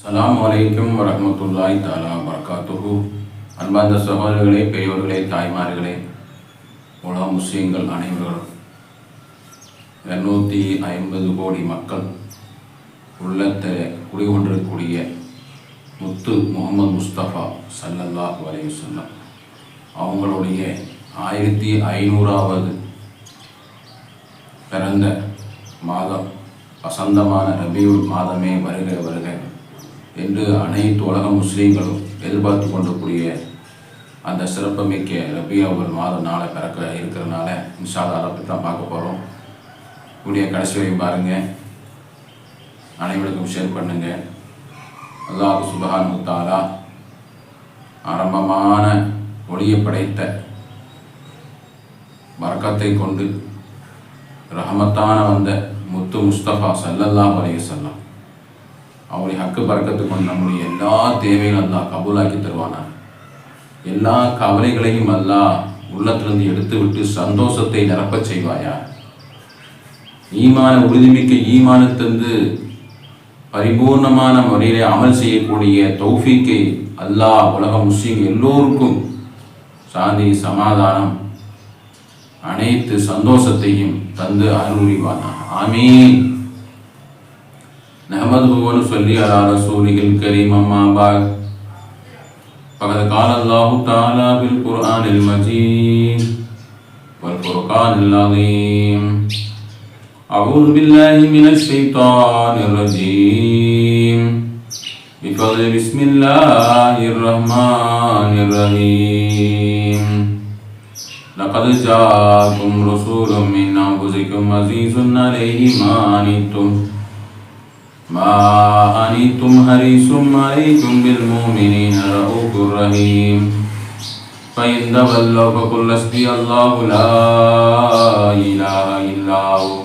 சலாம் அலைக்கும் வரமத்துல்லாய் தாலா வரகாத்துஹு அன்பார்ந்த சகோதரர்களே பெரியோர்களே தாய்மார்களே உலக முஸ்லீம்கள் அனைவர்களும் இரநூத்தி ஐம்பது கோடி மக்கள் உள்ளத்தில் குடிகொண்டிருக்கக்கூடிய முத்து முகமது முஸ்தபா சல்லல்லாஹ் அலைஹி வஸல்லம் அவங்களுடைய ஆயிரத்தி ஐநூறாவது பிறந்த மாதம் வசந்தமான ரபியுல் மாதமே வருக வருக என்று அனைத்து உலக முஸ்லீம்களும் எதிர்பார்த்து கொண்டக்கூடிய அந்த சிறப்புமிக்க ரபியாவுல் மாதம் நாளை பிறக்க இருக்கிறனால இன்ஷால்லா அதை பற்றி தான் பார்க்க போகிறோம் கூடிய கடைசி வரையும் பாருங்கள் அனைவருக்கும் ஷேர் பண்ணுங்கள் அல்லாஹ் சுபஹான் முத்தாலா ஆரம்பமான ஒளியை படைத்த வர்க்கத்தை கொண்டு ரஹமத்தான வந்த முத்து முஸ்தபா சல்லல்லாஹு அலைஹி செல்லம் அவருடைய ஹக்கு பறக்கத்து கொண்டு நம்முடைய எல்லா தேவைகளும் அல்லா கபூலாக்கி தருவானா எல்லா கவலைகளையும் அல்லாஹ் உள்ளத்திலிருந்து எடுத்துவிட்டு சந்தோஷத்தை நிரப்பச் செய்வாயா? ஈமான உறுதிமிக்க ஈமானத்திலிருந்து பரிபூர்ணமான முறையிலே அமல் செய்யக்கூடிய தௌஃபீக்கை அல்லாஹ் உலக முஸ்லீம் எல்லோருக்கும் சாந்தி சமாதானம் அனைத்து சந்தோஷத்தையும் தந்து அருள்வானா ஆமீன். نحمده ونصلي على رسوله الكريم، أما بعد، فقد قال الله تعالى في القرآن المجيد والفرقان العظيم. أعوذ بالله من الشيطان الرجيم. بفضل بسم الله الرحمن الرحيم. لقد جاءكم رسول من أنفسكم عزيز عليه ما عنتم. ما أنتم حريص عليكم بالمؤمنين، رؤوف رحيم. فإن تولوا فقل حسبي الله لا إله إلا هو.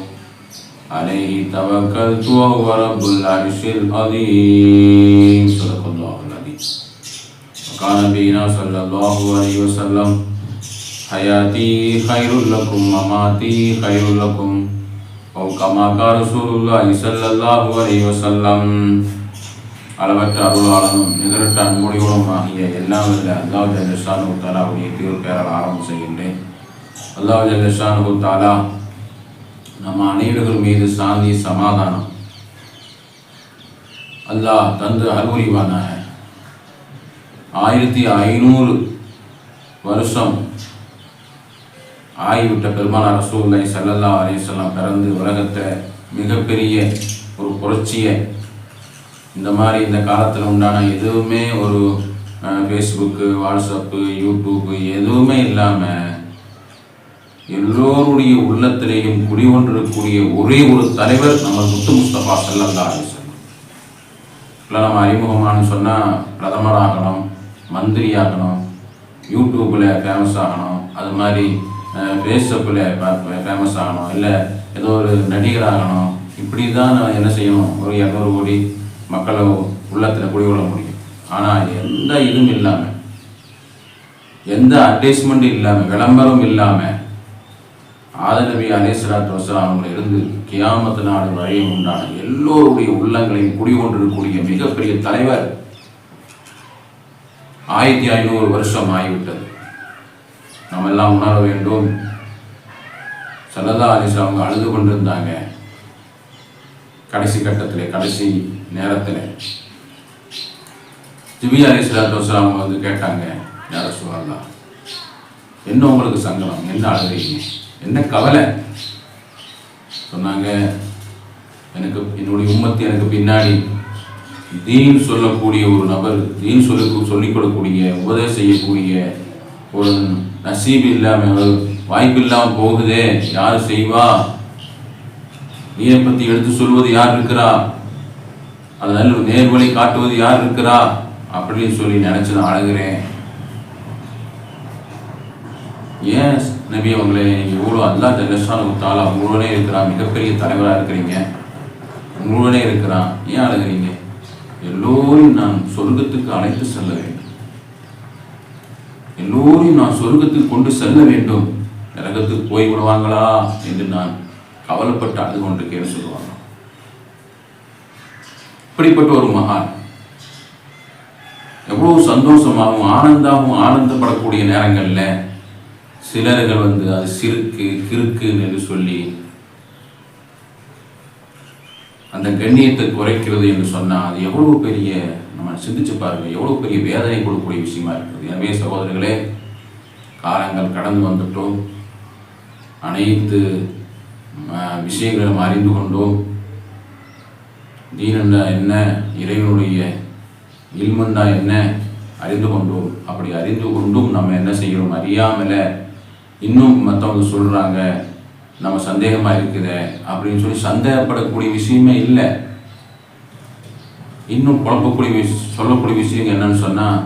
عليه توكلت وهو رب العرش العظيم. صدق الله العظيم. وقال نبينا صلى الله عليه وسلم حياتي خير لكم، مماتي خير لكم. ஓ கமாக்கா ரசூலுல்லாஹி ஸல்லல்லாஹு அலைஹி வஸல்லம் அளவற்ற அருளாளனும் நிகரற்ற அன்புடையோடும் ஆகிய எல்லாம் இல்லை அல்லாஹ் ஜல்லஷானு தாலாவுடைய திருப்பெயரால் ஆரம்பம் செய்கின்றேன். அல்லாஹ் ஜல்லஷானு தாலா நம்ம அனைவர்கள் மீது சாந்தி சமாதானம் அல்லாஹ் தந்து அருள்புரிவானாக. ஆயிரத்தி ஐநூறு வருஷம் ஆகிவிட்ட பெருமானார் ரசூல்லை சல்லல்லா அலிசல்லாம் பிறந்து உலகத்தை மிகப்பெரிய ஒரு புரட்சியை இந்த மாதிரி இந்த காலத்தில் உண்டான எதுவுமே ஒரு ஃபேஸ்புக்கு வாட்ஸ்அப்பு யூடியூப்பு எதுவுமே இல்லாமல் எல்லோருடைய உள்ளத்திலேயும் குடிகொண்டிருக்கக்கூடிய ஒரே ஒரு தலைவர் நம்ம முத்து முஸ்தபா சல்லல்லா அலிசல்லாம் இல்லை நம்ம அறிமுகமானு சொன்னால் பிரதமர் ஆகணும் மந்திரி ஆகணும் யூடியூப்பில் ஃபேமஸ் ஆகணும் அது மாதிரி ஃபேஸ்அப்பில் ஃபேமஸ் ஆகணும். இல்லை ஏதோ ஒரு நடிகர் ஆகணும் இப்படி தான் நான் என்ன செய்யணும்? ஒரு இரநூறு கோடி மக்களை உள்ளத்தில் குடிகொள்ள முடியும். ஆனால் எந்த இதுவும் இல்லாமல் எந்த அட்வைஸ்மெண்ட் இல்லாமல் விளம்பரம் இல்லாமல் ஆதரவி அலேஸ்வராத் வசலாம் அவங்களை இருந்து கியாமத்து நாடு வரையும் உண்டான எல்லோருடைய உள்ளங்களையும் குடிகொண்டிருக்கக்கூடிய மிகப்பெரிய தலைவர் ஆயிரத்தி ஐநூறு வருஷம் ஆகிவிட்டது. நாம் எல்லாம் உணர வேண்டும். சல்லல்லா அலிஸ் அவங்க அழுது கொண்டிருந்தாங்க. கடைசி கட்டத்தில் கடைசி நேரத்தில். திபி அலி சலாத்து வசலாம் வந்து கேட்டாங்க யார சொல்லலாம் என்ன உங்களுக்கு சங்கடம்? என்ன அழுகிறீங்க? என்ன கவலை? சொன்னாங்க எனக்கு என்னுடைய உம்மத்து எனக்கு பின்னாடி தீன் சொல்லக்கூடிய ஒரு நபர் தீன் சொல்லி சொல்லிக் கொடுக்கக்கூடிய உபதேசம் செய்யக்கூடிய ஒரு நசீபு இல்லாமல் வாய்ப்பு இல்லாமல் போகுதே யார் செய்வா? நீரை பற்றி எடுத்து சொல்வது யார் இருக்கிறா? அதனால நேர்வழி காட்டுவது யார் இருக்கிறா? அப்படின்னு சொல்லி நினைச்சு நான் அழகிறேன். ஏன் நபி அவங்களே நீங்கள் இவ்வளோ அல்லா ஜல்லஷான் தாலா உங்களுடனே இருக்கிறா மிகப்பெரிய தலைவராக இருக்கிறீங்க. உங்களுடனே இருக்கிறான். ஏன் அழகுறீங்க? எல்லோரும் நான் சொர்க்கத்துக்கு அழைத்து செல்ல வேண்டும். எல்லோரையும் நான் சொர்க்கத்துக்கு கொண்டு செல்ல வேண்டும். நரகத்துக்கு போய் விடுவாங்களா? என்று நான் கவலைப்பட்டு அழுது கொண்டிருக்கேன்னு சொல்லுவாங்க. இப்படிப்பட்ட ஒரு மகான். எவ்வளவு சந்தோஷமாகவும் ஆனந்தாகவும் ஆனந்தப்படக்கூடிய நேரங்களில் சிலர்கள் வந்து அது சிறுக்கு கிறுக்கு என்று சொல்லி அந்த கண்ணியத்தை குறைக்கிறது என்று சொன்னால் அது எவ்வளவு பெரிய நம்ம சிந்திச்சு பாருங்கள் எவ்வளோ பெரிய வேதனை கொடுக்கக்கூடிய விஷயமா இருக்குது. எனவே சகோதரர்களே காலங்கள் கடந்து வந்துட்டோம். அனைத்து விஷயங்களும் அறிந்து கொண்டோம். தீனண்டா என்ன இறைவனுடைய இல்மண்டா என்ன அறிந்து கொண்டோம். அப்படி அறிந்து கொண்டும் நம்ம என்ன செய்கிறோம் அறியாமல இன்னும் மற்றவங்க சொல்கிறாங்க நம்ம சந்தேகமாக இருக்குதே அப்படின்னு சொல்லி சந்தேகப்படக்கூடிய விஷயமே இல்லை. இன்னும் குழப்பக்கூடிய விஷ சொல்லக்கூடிய விஷயம் என்னன்னு சொன்னால்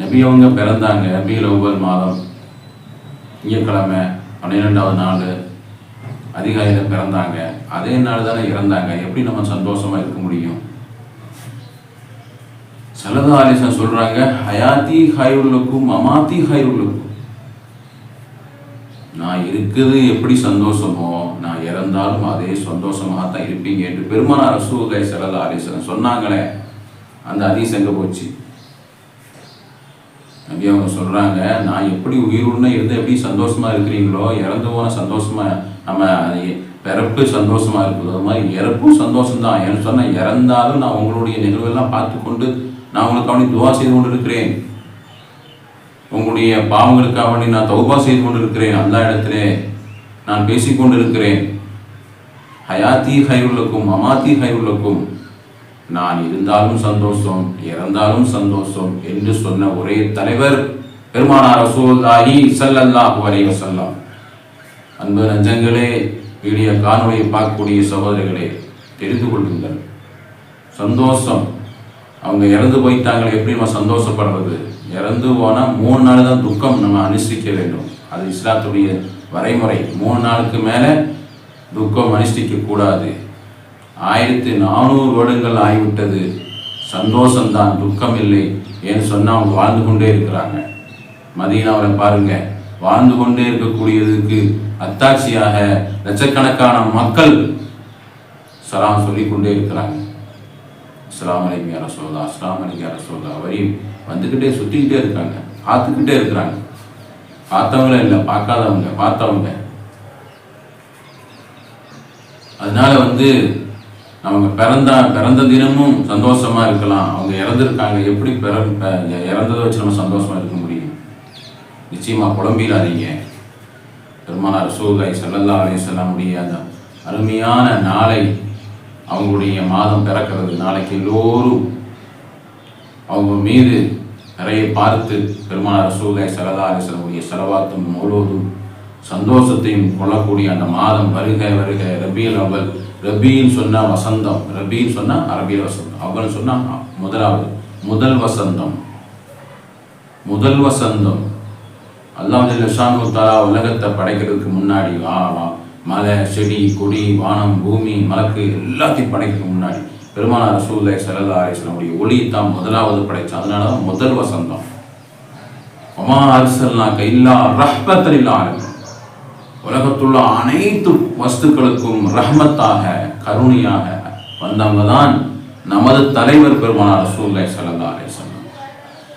நபி அவங்க பிறந்தாங்க நபியில் ஒவ்வொரு மாதம் திங்கட்கிழமை பன்னிரெண்டாவது நாள் அதிகாலையில் பிறந்தாங்க. அதே நாள் தானே இறந்தாங்க. எப்படி நம்ம சந்தோஷமாக இருக்க முடியும்? சலதா ஆலேசன் சொல்கிறாங்க ஹயாத்தி ஹைருலுக்கும் அமாத்தி ஹைருலுக்கும் நான் இருக்குது எப்படி சந்தோஷமோ நான் இறந்தாலும் அதே சந்தோஷமாக தான் இருப்பீங்க என்று பெருமானார் ரசூலை செலல ஆலீசன் சொன்னாங்களே. அந்த அதிசங்க போச்சு? அப்படி அவங்க சொல்றாங்க நான் எப்படி உயிருடனே இருந்து எப்படி சந்தோஷமா இருக்கிறீங்களோ இறந்து போன சந்தோஷமா நம்ம பிறப்பு சந்தோஷமா இருக்குது. அது மாதிரி இறப்பும் சந்தோஷம்தான். ஏன்னு சொன்னா இறந்தாலும் நான் உங்களுடைய நிகழ்வெல்லாம் பார்த்து கொண்டு நான் உங்களுக்கு கவனி துவா செய்து கொண்டு இருக்கிறேன் உங்களுடைய பாவங்களுக்காக வேண்டி நான் தௌபா செய்து கொண்டு இருக்கிறேன் அந்த இடத்திலே நான் பேசிக்கொண்டிருக்கிறேன் ஹயாத்தி ஹைருலுக்கும் அமாத்தி ஹைவுலுக்கும் நான் இருந்தாலும் சந்தோஷம் இறந்தாலும் சந்தோஷம் என்று சொன்ன ஒரே தலைவர் பெருமானார் ரசூல்லாஹி ஸல்லல்லாஹு அலைஹி வசல்லாம் அன்பு நஞ்சங்களே வீடியோ காணொலியை பார்க்கக்கூடிய சகோதரர்களே தெரிந்து கொள்ளுங்கள். சந்தோஷம். அவங்க இறந்து போயிட்டாங்களே எப்படி நம்ம சந்தோஷப்படுறது? இறந்து போனால் மூணு நாள் தான் துக்கம் நம்ம அனுஷ்டிக்க வேண்டும். அது இஸ்லாத்துடைய வரைமுறை. மூணு நாளுக்கு மேலே துக்கம் அனுஷ்டிக்க கூடாது. ஆயிரத்தி நானூறு வருடங்கள் ஆகிவிட்டது. சந்தோஷம்தான் துக்கம் இல்லை ஏன்னு சொன்னால் அவங்க வாழ்ந்து கொண்டே இருக்கிறாங்க. மதீனாவில் பாருங்க வாழ்ந்து கொண்டே இருக்கக்கூடியதுக்கு அத்தாட்சியாக லட்சக்கணக்கான மக்கள் சலாம் சொல்லிக்கொண்டே இருக்கிறாங்க. அஸ்லாம் அலைக்கும் யார அஸ்லாம் அலைக்கும் யார வரையும் வந்துக்கிட்டே சுற்றிக்கிட்டே இருக்காங்க பார்த்துக்கிட்டே இருக்கிறாங்க. பார்த்தவங்களே இல்லை பார்க்காதவங்க பார்த்தவங்க. அதனால வந்து அவங்க பிறந்த பிறந்த தினமும் சந்தோஷமா இருக்கலாம். அவங்க இறந்துருக்காங்க. எப்படி பிற இறந்ததை வச்சு நம்ம சந்தோஷமா இருக்க முடியும்? நிச்சயமா புலம்பிடாதீங்க பெருமானார் ரசூலுல்லாஹி ஸல்லல்லாஹு அலைஹி வஸல்லமுடைய அருமையான நாளை அவங்களுடைய மாதம் பிறக்கிறது. நாளைக்கு எல்லோரும் அவங்க மீது நிறைய பார்த்து பெருமானார் ரசூலுல்லாஹி ஸல்லல்லாஹு அலைஹி செலவாத்தும் முழுவதும் சந்தோஷத்தையும் கொள்ளக்கூடிய அந்த மாதம் வருக வருக ரபியல் அவல் ரபின்னு சொன்னால் வசந்தம். ரபின்னு சொன்னா அரபியல் வசந்தம். அவல் சொன்னா முதலாவது முதல் வசந்தம். முதல் வசந்தம். அல்லாஹ் ஜல்ல தாலா உலகத்தை படைக்கிறதுக்கு முன்னாடி வா வா. மலை செடி கொடி வானம் பூமி மலக்கு எல்லாத்தையும் படைக்கிறதுக்கு முன்னாடி பெருமானார் ரசூலுல்லாஹி ஸல்லல்லாஹு அலைஹி ஒளி தான் முதலாவது படைச்சான் அதனால தான் முதல் வசந்தம். ஒமா அர்சல்னாக்க இல்லா ரஹ்மத்தல் இல்லா உலகத்துள்ள அனைத்து வஸ்துக்களுக்கும் ரஹ்மத்தாக கருணையாக வந்தவங்க தான் நமது தலைவர் பெருமானார் ரசூலுல்லாஹி ஸல்லல்லாஹு அலைஹி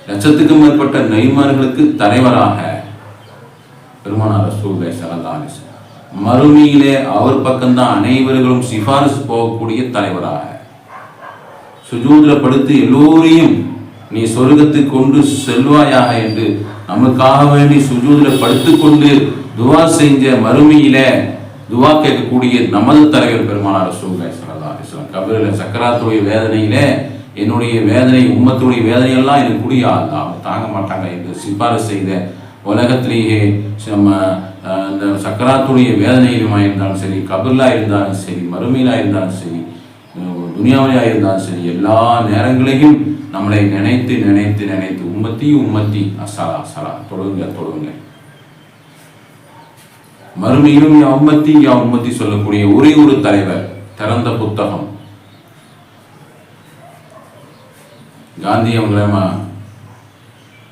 லட்சத்துக்கும் மேற்பட்ட நெய்மார்களுக்கு தலைவராக பெருமானார் ரசூலுல்லாஹி ஸல்லல்லாஹு அலைஹி மறுமையிலே அவர் பக்கம்தான் அனைவர்களும் சிபாரிசு போகக்கூடிய தலைவராக. சுஜூதில் படுத்து எல்லோரையும் நீ சொர்க்கத்துக்கு கொண்டு செல்வாயாக என்று நமக்காக வேண்டி சுஜூதில் படுத்துக்கொண்டு துவா செஞ்ச மறுமையில துவா கேட்கக்கூடிய நமது தலைவர் பெருமானார் சூழ்நிலை ஸல்லல்லாஹு அலைஹி கபரில் சக்கராத்துடைய வேதனையில என்னுடைய வேதனை உம்மத்துடைய வேதனையெல்லாம் எனக்கு குடியா தாங்க மாட்டாங்க என்று சிபாரிசு செய்த உலகத்திலேயே நம்ம அந்த இந்த சக்கராத்துடைய வேதனையிலுமாக இருந்தாலும் சரி கபிலா இருந்தாலும் சரி மறுமையிலா இருந்தாலும் சரி அஹ், இருந்தாலும் சரி எல்லா நேரங்களையும் நம்மளை நினைத்து நினைத்து நினைத்து உம்மத்தி உம்மத்தி அசலா அசலா தொழுங்க தொழுங்க. மறுமையிலும் யா உம்மத்தி யா உம்மத்தி சொல்லக்கூடிய ஒரே ஒரு தலைவர் திறந்த புத்தகம். காந்தி அவங்கள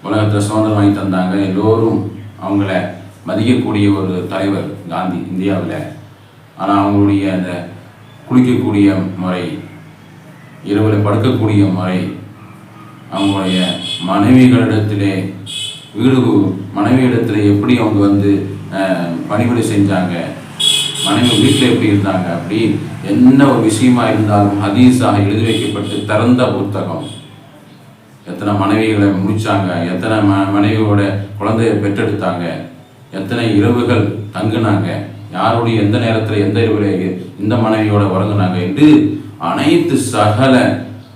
உலகத்தில் சுதந்திரம் வாங்கி தந்தாங்க. எல்லோரும் அவங்கள மதிக்கக்கூடிய ஒரு தலைவர் காந்தி இந்தியாவில். ஆனால் அவங்களுடைய அந்த குளிக்கக்கூடிய முறை இரவில் படுக்கக்கூடிய முறை அவங்களுடைய மனைவிகளிடத்திலே வீடு மனைவியிடத்தில் எப்படி அவங்க வந்து பணிபுரி செஞ்சாங்க மனைவி வீட்டில் எப்படி இருந்தாங்க அப்படி என்ன ஒரு விஷயமா இருந்தாலும் ஹதீஸாக எழுதி வைக்கப்பட்டு திறந்த புத்தகம். எத்தனை மனைவிகளை முடித்தாங்க எத்தனை ம மனைவியோட குழந்தைய பெற்றெடுத்தாங்க எத்தனை இரவுகள் தங்குனாங்க? யாருடைய எந்த நேரத்தில் எந்த இரவில் இந்த மனைவியோட உறங்குனாங்க என்று அனைத்து சகல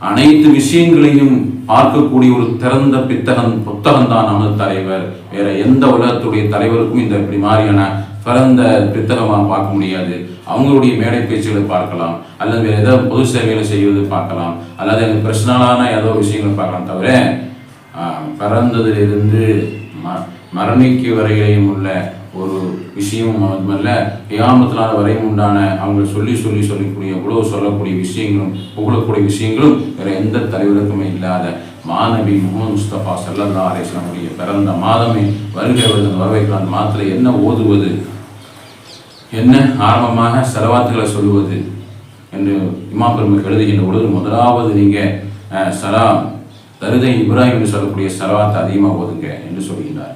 அனைத்து விஷயங்களையும் பார்க்கக்கூடிய ஒரு திறந்த பித்தகம் புத்தகம் தான் நமது தலைவர். வேற எந்த உலகத்துடைய தலைவருக்கும் இந்த இப்படி மாதிரியான பிறந்த பித்தகமாக பார்க்க முடியாது. அவங்களுடைய மேடை பேச்சுகளை பார்க்கலாம். அல்லது வேறு ஏதாவது பொது சேவைகளை செய்வது பார்க்கலாம். அல்லது எனக்கு பிரச்சனாலான ஏதோ விஷயங்களை பார்க்கலாம் தவிர பிறந்ததுலேருந்து பிறந்ததிலிருந்து மரணிக்கு வரையிலையும் உள்ள ஒரு விஷயமும் மட்டுமல்ல ஏகாமத்தினால் வரையும் உண்டான அவங்க சொல்லி சொல்லி சொல்லக்கூடிய இவ்வளவு சொல்லக்கூடிய விஷயங்களும் புகழக்கூடிய விஷயங்களும் வேற எந்த தலைவருக்குமே இல்லாத மாணவி முகமது முஸ்தபா சல்லல்லா அலிஸ்லாமுடைய பிறந்த மாதமே வருகை வருது வரவைக்கலாம் மாதத்தில் என்ன ஓதுவது? என்ன ஆரம்பமாக செலவாத்துகளை சொல்லுவது? என்று இமா பெருமைக்கு எழுதுகின்ற பொழுது முதலாவது நீங்கள் சலாம் தருதை இப்ராஹிம் என்று சொல்லக்கூடிய செலவாத்தை அதிகமாக ஓதுங்க என்று சொல்கின்றார்.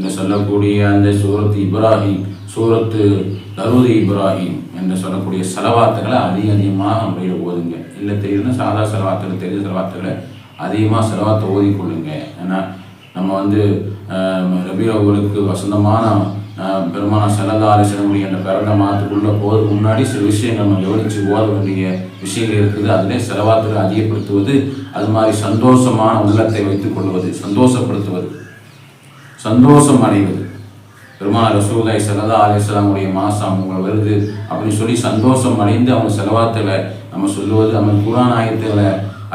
என்று சொல்லக்கூடிய அந்த சூரத்து இப்ராஹிம் சூரத்து தருவது இப்ராஹிம் என்று சொல்லக்கூடிய செலவாத்துகளை அதிக அதிகமாக முறையில் ஓதுங்க. இல்லை தெரியுதுன்னா சாதா செலவாத்துகள் தெரிஞ்ச செலவாத்துகளை அதிகமாக செலவாத்தை ஓதிக்கொள்ளுங்க. ஏன்னா நம்ம வந்து ரபிரவர்களுக்கு வசந்தமான பெருமான செலதாரி செல்லக்கூடிய என்ற பிறந்த மாதத்துக்குள்ளே போகிறதுக்கு முன்னாடி சில விஷயங்கள் நம்ம கவனித்து ஓத வேண்டிய விஷயங்கள் இருக்குது. அதிலே செலவாத்துகளை அதிகப்படுத்துவது அது மாதிரி சந்தோஷமான உள்ளத்தை வைத்துக் கொள்வது சந்தோஷப்படுத்துவது. சந்தோஷம் அடைவது பெருமாள் ரசூலாய் சல்லா அலிஸ்லாமுடைய மாசம் அவங்க வருது அப்படின்னு சொல்லி சந்தோஷம் அடைந்து அவங்க செலவாத்துல நம்ம சொல்லுவது நம்ம குரான் ஆயத்துல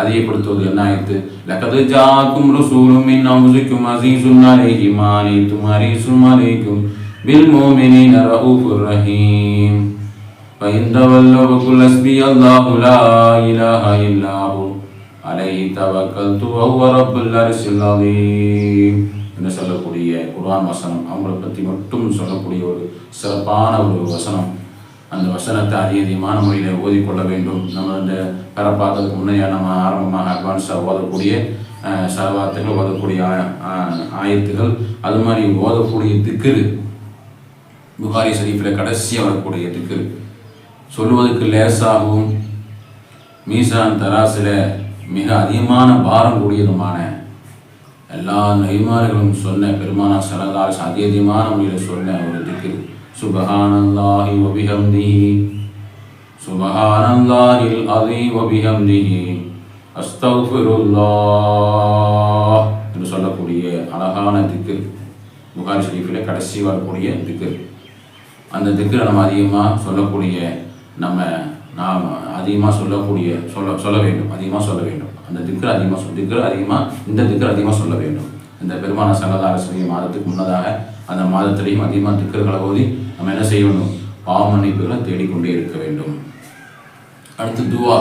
அதிகப்படுத்துவது என்ன ஆயிடுத்து லக்கது ஜாக்கும் ரசூலும் மின் அம்சுக்கும் அசீசுன் அலைஹி மானித்தும் அரீசும் அலைக்கும் பில் மோமினின் ரஹூஃபுர் ரஹீம் فإن تولوا فقل حسبي الله لا إله إلا هو عليه توكلت وهو رب العرش العظيم என்று குர்ஆன் வசனம். அவங்கள பற்றி மட்டும் சொல்லக்கூடிய ஒரு சிறப்பான ஒரு வசனம். அந்த வசனத்தை அதிக அதிகமான முறையில் ஓதிக்கொள்ள வேண்டும். நம்ம இந்த பிறப்பாக்கிறதுக்கு முன்னையாக நம்ம ஆரம்பமாக அட்வான்ஸாக ஓதக்கூடிய அஹ், சலவாத்துகள் ஓதக்கூடிய ஆயத்துகள் அது மாதிரி ஓதக்கூடிய திக்கிரு புகாரி ஷரீஃபில் கடைசியாக வரக்கூடிய திக்கிரு சொல்லுவதற்கு லேசாகவும் மீசான் தராசில் மிக அதிகமான பாரம் கூடியதுமான எல்லா நெய்மார்களும் சொன்ன பெருமானா சலதாஸ் அதி அதிகமான முறையில் சொன்ன ஒரு திக்கிரு. சுபஹானல்லாஹி வபிஹம்திஹி. சுபஹானல்லாஹில் அதி வபிஹம்திஹி. அஸ்தௌஃபிருல்லாஹ் என்று சொல்லக்கூடிய அழகான திக்கு புகாரி ஷரீஃபில் கடைசி வரக்கூடிய திக்கு அந்த திக்கரை நம்ம அதிகமாக சொல்லக்கூடிய நம்ம நாம் அதிகமாக சொல்லக்கூடிய சொல்ல சொல்ல வேண்டும். அதிகமாக சொல்ல வேண்டும். அந்த திக்கரை அதிகமாக சொல் திக்கர் அதிகமாக இந்த திக்கர் அதிகமாக சொல்ல வேண்டும் இந்த பெருமான சங்கதாரசரிய மாதத்துக்கு முன்னதாக அந்த மாதத்திலையும் அதிகமாக திக்கர்களை ஓதி நம்ம என்ன செய்யணும் பாவ மன்னிப்புகளை தேடிக்கொண்டே இருக்க வேண்டும் அடுத்து துவா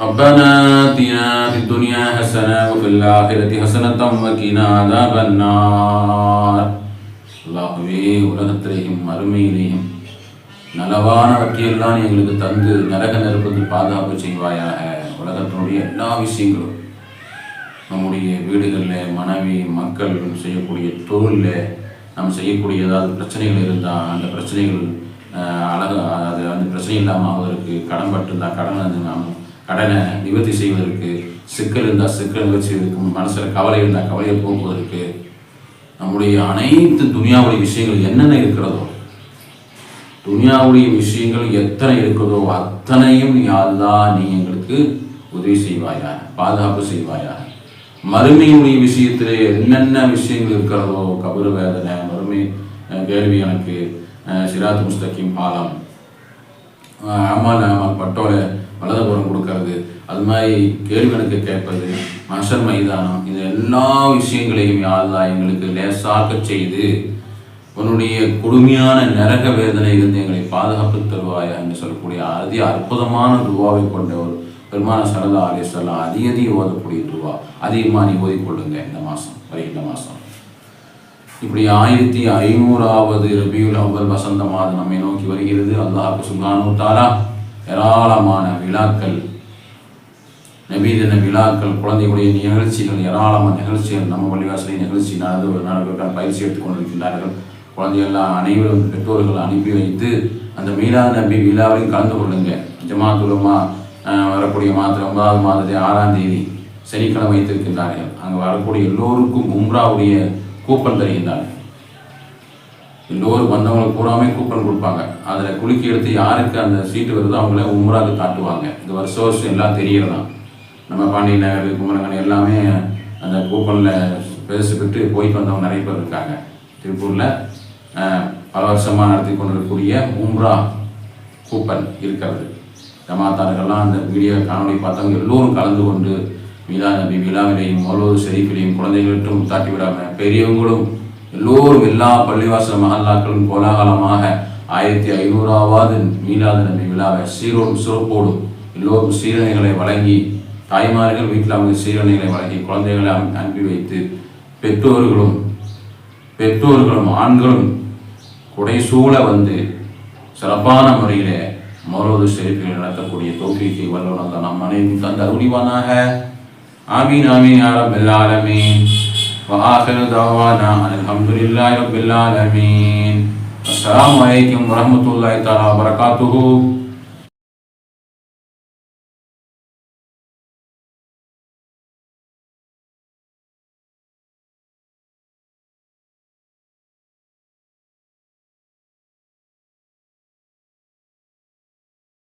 ربنا آتنا في الدنيا حسنة وفي الآخرة حسنة وقنا عذاب النار அல்லாஹுவே உலகத்திலேயும் மறுமையிலேயும் நலவானவற்றையெல்லாம் எங்களுக்கு தந்து நரக நெருப்பது பாதுகாப்பு செய்வாயாக உலகத்தினுடைய எல்லா விஷயங்களும் நம்முடைய வீடுகளில் மனைவி மக்கள் செய்யக்கூடிய தொழிலில் நம்ம செய்யக்கூடிய ஏதாவது பிரச்சனைகள் இருந்தால் அந்த பிரச்சனைகள் ஆஹ், அழகு அது அந்த பிரச்சனை இல்லாமல் ஆவதற்கு கடன் பட்டிருந்தால் கடன் வந்து நாம் கடனை நிவர்த்தி செய்வதற்கு சிக்கல் இருந்தால் சிக்கல் நிவர்த்தி செய்வதற்கு மனசில் கவலை இருந்தால் கவலையை போக்குவதற்கு நம்முடைய அனைத்து துனியாவுடைய விஷயங்கள் என்னென்ன இருக்கிறதோ துனியாவுடைய விஷயங்கள் எத்தனை இருக்கிறதோ அத்தனையும் யாழ்லா நீ எங்களுக்கு உதவி செய்வாயாக பாதுகாப்பு செய்வாயாக. மறுமையினுடைய விஷயத்திலே என்னென்ன விஷயங்கள் இருக்கிறதோ கபரு வேதனை மறுமை கேள்வி எனக்கு சிராத் முஸ்தகிம் பாலம். அஹ், அமால் அமால் பட்டோலை வலதுபுறம் கொடுக்கறது. அது மாதிரி கேள்விகளுக்கு கேட்பது மனுஷர் மைதானம் இது எல்லா விஷயங்களையும் யாழ்லா எங்களுக்கு லேசாக்க செய்து உன்னுடைய கொடுமையான நரக வேதனையிலிருந்து எங்களை பாதுகாப்பு தருவாயா என்று சொல்லக்கூடிய அதி அற்புதமான துவாவை கொண்ட ஒரு பெருமான சரதா அலிஸ்லாம் அதிக அதிகம் ஓதக்கூடிய துவா. அதிகமாக நீ ஓதிக்கொள்ளுங்க இந்த மாதம் வருகின்ற மாதம் இப்படி ஆயிரத்தி ஐநூறாவது ரபியுல் அவ்வல் வசந்த மாதம் நம்மை நோக்கி வருகிறது. அல்லாஹு சுபானு தாலா ஏராளமான விழாக்கள் நபீதன விழாக்கள் குழந்தைகளுடைய நிகழ்ச்சிகள் ஏராளமான நிகழ்ச்சிகள் நம்ம பள்ளிவாசலை நிகழ்ச்சி நடந்து நடக்க பயிற்சி எடுத்துக் கொண்டிருக்கின்றார்கள். குழந்தைகள்லாம் அனைவரும் பெற்றோர்கள் அனுப்பி வைத்து அந்த மீலா நபி விழாவையும் கலந்து கொள்ளுங்க. ஜமாத்துலமா வரக்கூடிய மாதம் ஒன்பதாவது மாதத்தை ஆறாம் தேதி சனிக்கிழமை வைத்திருக்கின்றார்கள். அங்கே வரக்கூடிய எல்லோருக்கும் உம்ராவுடைய கூப்பன் தருகின்றார்கள். எல்லோரும் வந்தவங்களுக்கு பூராமே கூப்பன் கொடுப்பாங்க. அதில் குலுக்கி எடுத்து யாருக்கு அந்த சீட்டு வருதோ அவங்கள உம்ராக்கு காட்டுவாங்க. இந்த வருஷம் வருஷம் எல்லாம் தெரியறதான் நம்ம பாண்டிய நகர் குமரகன் எல்லாமே அந்த கூப்பனில் பேசிக்கிட்டு போயிட்டு வந்தவங்க நிறைய பேர் இருக்காங்க. திருப்பூரில் பல வருஷமாக நடத்தி கொண்டிருக்கக்கூடிய உம்ரா கூப்பன் இருக்கிறது. ஜமாத்தார்கள்லாம் அந்த வீடியோ காணொலி பார்த்தவங்க எல்லோரும் கலந்து கொண்டு மீலா நபி விழாவிலையும் மௌலோது ஷெரீஃபிலையும் குழந்தைகளுக்கும் தாட்டி விடாமல் பெரியவங்களும் எல்லோரும் எல்லா பள்ளிவாசல் மகல்லாக்களும் கோலாகலமாக ஆயிரத்தி ஐநூறாவது மீலாத நபி விழாவை சீரோடும் சிறப்போடும் எல்லோரும் சீரணைகளை வழங்கி தாய்மார்கள் வீட்டில் அவங்க சீரணைகளை வழங்கி குழந்தைகளை அனுப்பி வைத்து பெற்றோர்களும் பெற்றோர்களும் ஆண்களும் குடைசூழ வந்து சிறப்பான முறையில் மௌலோது ஷெரீஃபில் நடத்தக்கூடிய தோல்விக்கு வல்லவனாக நம் அனைவரும் தந்த அருளிவானாக ஆமீன் ஆமீன் யா ரப்பல் ஆலமீன் وآخر دعوانا أن الحمد لله رب العالمين السلام عليكم ورحمة الله تعالى وبركاته